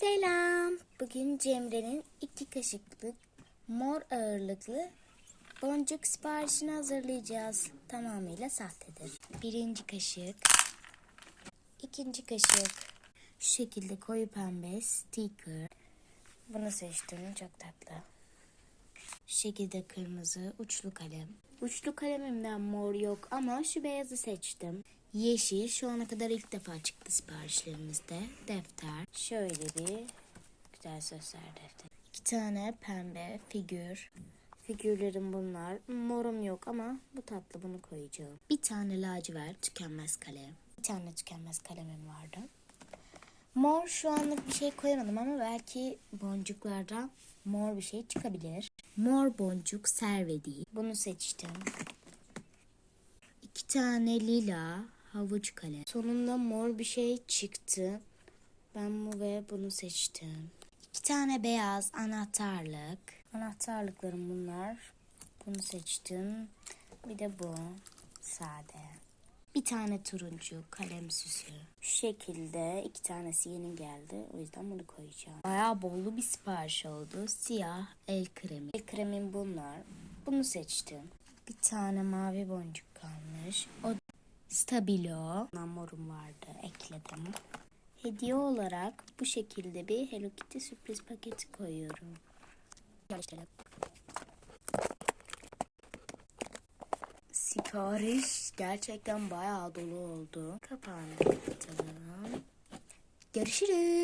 Selam. Bugün Cemre'nin iki kaşıklık mor ağırlıklı boncuk siparişini hazırlayacağız. Tamamıyla sahtedir. Birinci kaşık. ikinci kaşık. Şu şekilde koyu pembe sticker. Bunu seçtim. Çok tatlı. Şu şekilde kırmızı uçlu kalem. Uçlu kalemimden mor yok ama şu beyazı seçtim. Yeşil şu ana kadar ilk defa çıktı siparişlerimizde. Defter. Şöyle bir güzel sözler defteri. İki tane pembe figür. Figürlerim bunlar. Morum yok ama bu tatlı bunu koyacağım. Bir tane lacivert tükenmez kalem. Bir tane tükenmez kalemim vardı. Mor şu anlık bir şey koyamadım ama belki boncuklardan mor bir şey çıkabilir. Mor boncuk serve değil. Bunu seçtim. İki tane lila havuç kalem. Sonunda mor bir şey çıktı. Ben bu ve bunu seçtim. İki tane beyaz anahtarlık. Anahtarlıklarım bunlar. Bunu seçtim. Bir de bu. Sade. Bir tane turuncu kalem süsü. Şu şekilde iki tanesi yeni geldi. O yüzden bunu koyacağım. Bayağı bollu bir sipariş oldu. Siyah el kremi. El kremim bunlar. Bunu seçtim. Bir tane mavi boncuk kalmış. O Stabilo. Morum vardı. Ekledim. Hediye olarak bu şekilde bir Hello Kitty sürpriz paketi koyuyorum. Yerleştirelim. Sipariş gerçekten bayağı dolu oldu. Kapatalım. Görüşürüz.